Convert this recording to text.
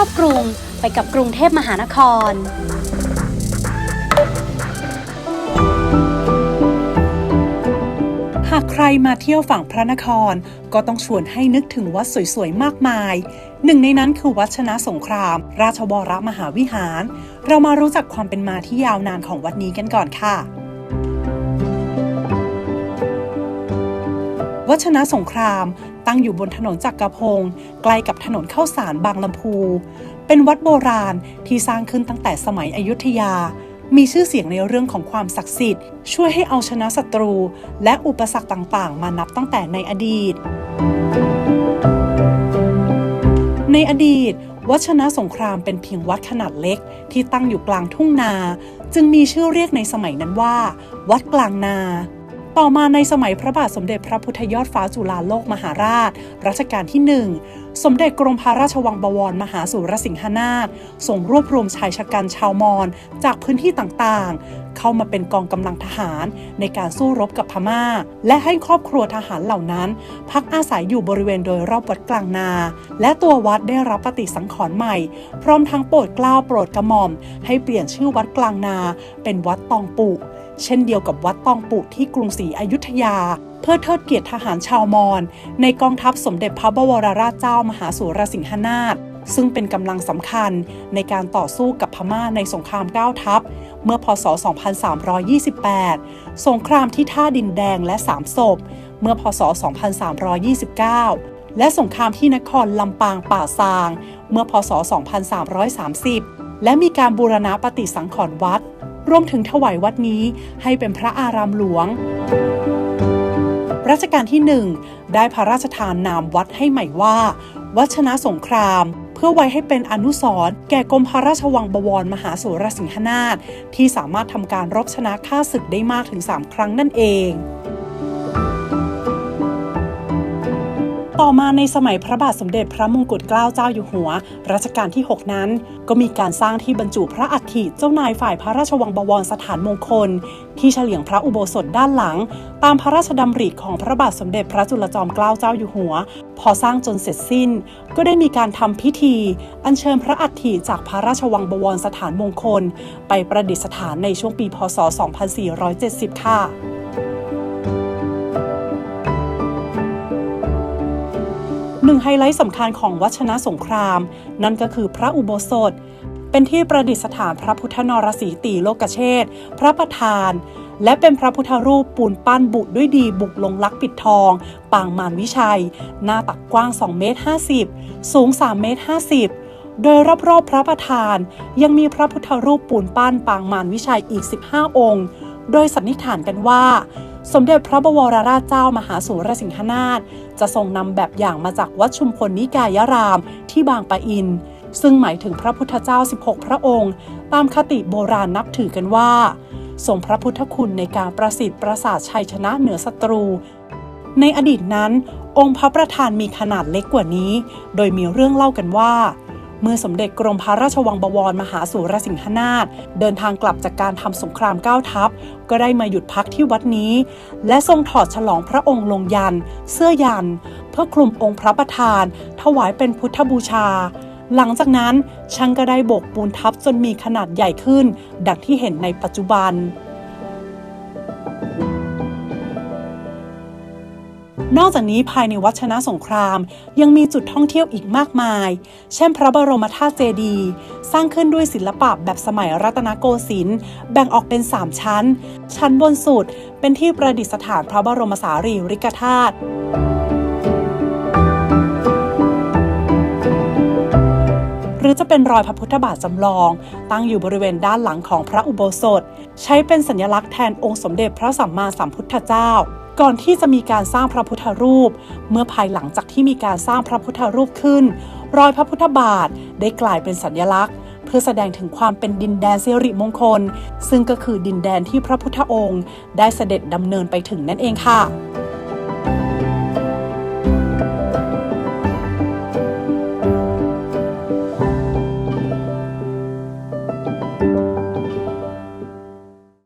อบกรุงไปกับกรุงเทพมหานคร หากใครมาเที่ยวฝั่งพระนครก็ต้องชวนให้นึกถึงวัดสวยๆ มากมาย หนึ่งในนั้นคือวัดชนะสงคราม ราชวรมหาวิหาร เรามารู้จักความเป็นมาที่ยาวนานของวัดนี้กันก่อนค่ะ วัชนะสงคราม ตั้งอยู่บนถนนจักรพงศ์ใกล้กับถนนเข้าสารบางลำพู เป็นวัดโบราณที่สร้างขึ้นตั้งแต่สมัยอยุธยา มีชื่อเสียงในเรื่องของความศักดิ์สิทธิ์ ช่วยให้เอาชนะศัตรู และอุปสรรคต่างๆ มานับตั้งแต่ในอดีต ในอดีตวัชนะสงครามเป็นเพียงวัดขนาดเล็กที่ตั้งอยู่กลางทุ่งนา จึงมีชื่อเรียกในสมัยนั้นว่า วัดกลางนา ต่อมาในสมัยพระบาทสมเด็จพระพุทธยอดฟ้าจุฬาโลกมหาราช รัชกาลที่หนึ่งสมเด็จกรมพระราชวังบวรมหาสุรสิงหนาถส่งรวบรวมชายชะกันชาวมอญจากพื้นที่ต่างๆ เข้ามาเป็นกองกำลังทหารในการสู้รบกับพม่า และให้ครอบครัวทหารเหล่านั้น พักอาศัยอยู่บริเวณโดยรอบวัดกลางนา และตัววัดได้รับปฏิสังขรณ์ใหม่ พร้อมทั้งโปรดเกล้าโปรดกระหม่อม ให้เปลี่ยนชื่อวัดกลางนา เป็นวัดตองปุ เช่นเดียวกับวัดตองปุที่กรุงศรีอยุธยา เพื่อเทิดเกียรติทหารชาวมอญในกองทัพสมเด็จพระบวรราชเจ้ามหาสุรสิงหนาถซึ่งเป็นกำลังสำคัญในการต่อสู้กับพม่าในสงครามเก้าทัพ เมื่อพศ 2328 สงครามที่ท่าดินแดงและสามศพ เมื่อพศ 2329 และสงครามที่นครลำปางป่าซาง เมื่อพศ 2330 และมีการบูรณะปฏิสังขรณ์วัด รวมถึงถวายวัดนี้ให้เป็นพระอารามหลวง รัชกาลที่หนึ่งได้พระราชทานนามวัดให้ใหม่ว่า วัชนะสงคราม เพื่อไว้ให้เป็นอนุสรณ์แก่กรมพระราชวังบวรมหาสุรสิงหนาถที่สามารถทำการรบชนะข้าศึกได้มากถึง 3 ครั้งนั่นเอง ต่อมาในสมัยพระบาทสมเด็จพระมงกุฎเกล้าเจ้าอยู่หัว รัชกาลที่ 6 นั้น ก็มีการสร้างที่บรรจุพระอัฐิเจ้านายฝ่ายพระราชวังบวรสถานมงคล ที่เฉลียงพระอุโบสถด้านหลัง ตามพระราชดำริของพระบาทสมเด็จพระจุลจอมเกล้าเจ้าอยู่หัว พอสร้างจนเสร็จสิ้น ก็ได้มีการทำพิธี อัญเชิญพระอัฐิจากพระราชวังบวรสถานมงคล ไปประดิษฐานในช่วงปีพศ 2470 ค่ะ หนึ่งไฮไลท์สำคัญของวัชนะสงคราม นั่นก็คือพระอุโบสถ เป็นที่ประดิษฐานพระพุทธนรสีตีโลกเชษฐ์พระประธาน และเป็นพระพุทธรูปปูนปั้นบุด้วยดีบุกลงลักปิดทอง ปางมารวิชัย หน้าตักกว้าง2เมตร50 สูง3เมตร50โดยรอบๆพระประธานยังมีพระพุทธรูปปูนปั้นปางมารวิชัยอีก 15 องค์ โดยสันนิษฐานกันว่า สมเด็จพระบวรราชเจ้ามหาสุรสิงหนาถจะทรงนำแบบอย่างมาจากวัดชุมพลนิกายรามที่บางปะอิน ซึ่งหมายถึงพระพุทธเจ้า 16 พระองค์ ตามคติโบราณนับถือกันว่า ทรงพระพุทธคุณในการประสิทธิ์ประสาทชัยชนะเหนือศัตรู ในอดีตนั้น องค์พระประธานมีขนาดเล็กกว่านี้ โดยมีเรื่องเล่ากันว่า เมื่อสมเด็จกรมพระราชวังบวรมหาสุรสิงหนาถเดินทางกลับจากการทำสงครามเก้าทัพ ก็ได้มาหยุดพักที่วัดนี้ และทรงถอดฉลองพระองค์ลงยัน เสื้อยัน เพื่อคลุมองค์พระประธาน ถวายเป็นพุทธบูชา หลังจากนั้นช่างก็ได้โบกปูนทับจนมีขนาดใหญ่ขึ้น ดังที่เห็นในปัจจุบัน นอกจากนี้ภายในวัดชนะสงคราม ยังมีจุดท่องเที่ยวอีกมากมาย เช่นพระบรมธาตุเจดีย์สร้างขึ้นด้วยศิลปะแบบสมัยรัตนโกสินทร์แบ่งออกเป็น 3 ชั้น ชั้นบนสุดเป็นที่ประดิษฐานพระบรมสารีริกธาตุหรือจะเป็นรอยพระพุทธบาทจำลอง ตั้งอยู่บริเวณด้านหลังของพระอุโบสถ ใช้เป็นสัญลักษณ์แทนองค์สมเด็จพระสัมมาสัมพุทธเจ้า ก่อนที่จะมีการสร้างพระพุทธรูป เมื่อภายหลังจากที่มีการสร้างพระพุทธรูปขึ้น รอยพระพุทธบาทได้กลายเป็นสัญลักษณ์ เพื่อแสดงถึงความเป็นดินแดนสิริมงคล ซึ่งก็คือดินแดนที่พระพุทธองค์ ได้เสด็จดำเนินไปถึงนั่นเองค่ะ